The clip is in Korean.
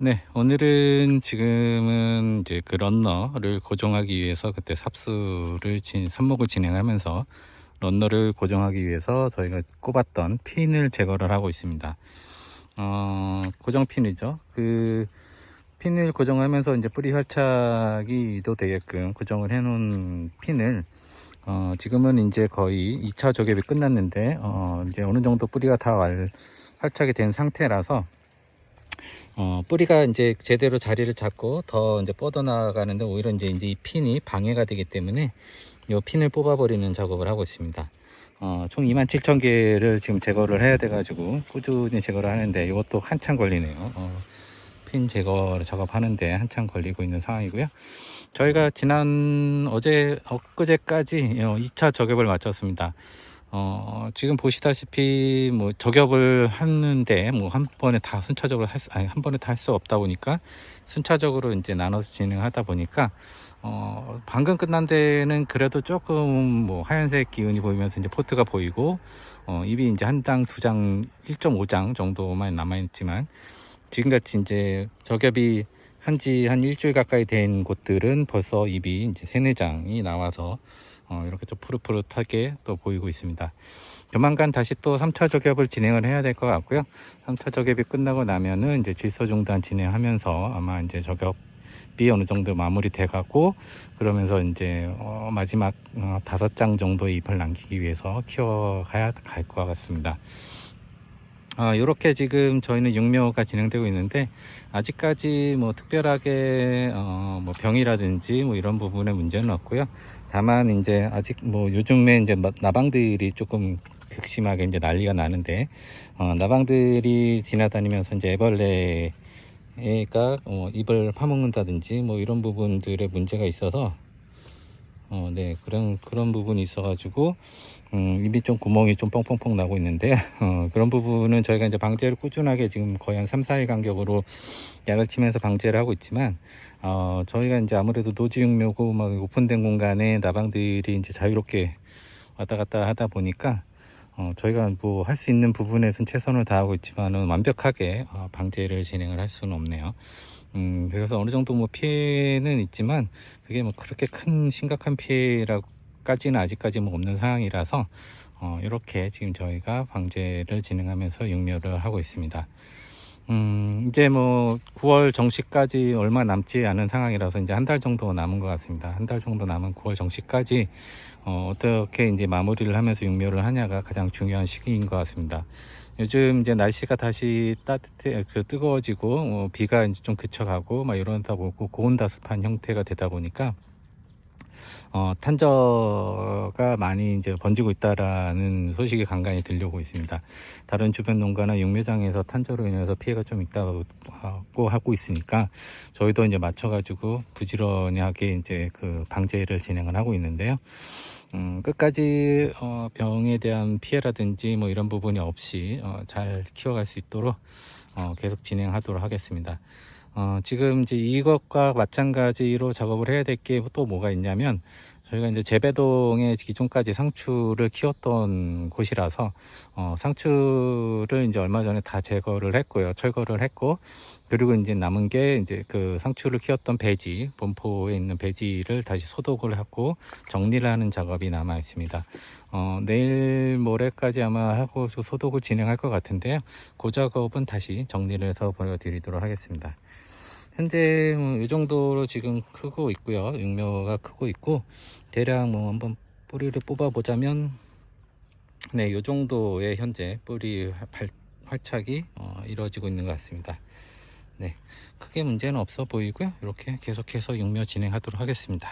네, 오늘은 지금은 이제 그 런너를 고정하기 위해서 그때 삽수를 진, 삽목을 진행하면서 런너를 고정하기 위해서 저희가 꼽았던 핀을 제거를 하고 있습니다. 어, 고정 핀이죠. 그 핀을 고정하면서 이제 뿌리 활착이 유도되게끔 고정을 해 놓은 핀을 어, 지금은 이제 거의 2차 조ገብ이 끝났는데 어, 이제 어느 정도 뿌리가 다 활, 활착이 된 상태라서 어, 뿌리가 이제 제대로 자리를 잡고 더 이제 뻗어나가는데 오히려 이제, 이 핀이 방해가 되기 때문에 이 핀을 뽑아버리는 작업을 하고 있습니다. 어, 총 27,000개를 지금 제거를 해야 돼가지고 꾸준히 제거를 하는데 이것도 한참 걸리네요. 어, 핀 제거 작업하는데 한참 걸리고 있는 상황이고요. 저희가 지난 어제 엊그제까지 2차 저ገብ을 마쳤습니다. 어, 지금 보시다시피 뭐 저ገብ을 하는데 뭐 한 번에 다 순차적으로 할 수, 아니 한 번에 다 할 수 없다 보니까 순차적으로 이제 나눠서 진행하다 보니까 어, 방금 끝난 데는 그래도 조금 뭐 하얀색 기운이 보이면서 이제 포트가 보이고 어, 입이 이제 한 장, 두 장, 1.5장 정도만 남아있지만 지금같이 이제 저겹이 한지 한 일주일 가까이 된 곳들은 벌써 입이 이제 세네 장이 나와서 어, 이렇게 또 푸릇푸릇하게 또 보이고 있습니다. 조만간 다시 또 3차 조겹을 진행을 해야 될 것 같고요. 3차 조겹이 끝나고 나면은 이제 질소 중단 진행하면서 아마 이제 조겹이 어느 정도 마무리돼 가고 그러면서 이제 어, 마지막 어, 다섯 장 정도의 잎을 남기기 위해서 키워 가야 갈 것 같습니다. 아, 이렇게 지금 저희는 육묘가 진행되고 있는데 아직까지 뭐 특별하게 어, 뭐 병이라든지 뭐 이런 부분에 문제는 없고요. 다만 이제 아직 뭐 요즘에 이제 나- 나방들이 조금 극심하게 이제 난리가 나는데 어, 나방들이 지나다니면서 이제 애벌레가 어, 입을 파먹는다든지 뭐 이런 부분들의 문제가 있어서 어, 네, 그런, 그런 부분이 있어가지고, 음, 입이 좀 구멍이 좀 뻥뻥뻥 나고 있는데, 어, 그런 부분은 저희가 이제 방제를 꾸준하게 지금 거의 한 3, 4일 간격으로 약을 치면서 방제를 하고 있지만, 어, 저희가 이제 아무래도 노지육묘고 막 오픈된 공간에 나방들이 이제 자유롭게 왔다 갔다 하다 보니까, 어, 저희가 뭐 할 수 있는 부분에선 최선을 다하고 있지만은 완벽하게 어, 방제를 진행을 할 수는 없네요. 음, 그래서 어느 정도 뭐 피해는 있지만 그게 뭐 그렇게 큰 심각한 피해라까지는 아직까지 뭐 없는 상황이라서 어, 이렇게 지금 저희가 방제를 진행하면서 육묘를 하고 있습니다. 음, 이제 뭐 9월 정시까지 얼마 남지 않은 상황이라서 이제 한 달 정도 남은 것 같습니다. 한 달 정도 남은 9월 정시까지 어, 어떻게 이제 마무리를 하면서 육묘를 하냐가 가장 중요한 시기인 것 같습니다. 요즘 이제 날씨가 다시 따뜻해, 그 뜨거워지고, 어, 비가 이제 좀 그쳐가고, 막 이러다 보고, 고온다습한 형태가 되다 보니까, 어, 탄저가 많이 이제 번지고 있다라는 소식이 간간히 들려오고 있습니다. 다른 주변 농가나 육묘장에서 탄저로 인해서 피해가 좀 있다고 하고 있으니까 저희도 이제 맞춰가지고 부지런하게 이제 그 방제를 진행을 하고 있는데요. 음, 끝까지 어, 병에 대한 피해라든지 뭐 이런 부분이 없이 어, 잘 키워갈 수 있도록 어, 계속 진행하도록 하겠습니다. 어, 지금 이제 이것과 마찬가지로 작업을 해야 될 게 또 뭐가 있냐면 저희가 이제 재배동에 기존까지 상추를 키웠던 곳이라서 어, 상추를 이제 얼마 전에 다 제거를 했고요, 철거를 했고 그리고 이제 남은 게 이제 그 상추를 키웠던 배지, 본포에 있는 배지를 다시 소독을 하고 정리를 하는 작업이 남아 있습니다. 어, 내일 모레까지 아마 하고 소독을 진행할 것 같은데요. 그 작업은 다시 정리를 해서 보여드리도록 하겠습니다. 현재 뭐이 정도로 지금 크고 있고요. 육묘가 크고 있고 대략 뭐 한번 뿌리를 뽑아 보자면 네, 이 정도의 현재 뿌리 활, 활착이 어, 이루어지고 있는 것 같습니다. 네, 크게 문제는 없어 보이고요. 이렇게 계속해서 육묘 진행하도록 하겠습니다.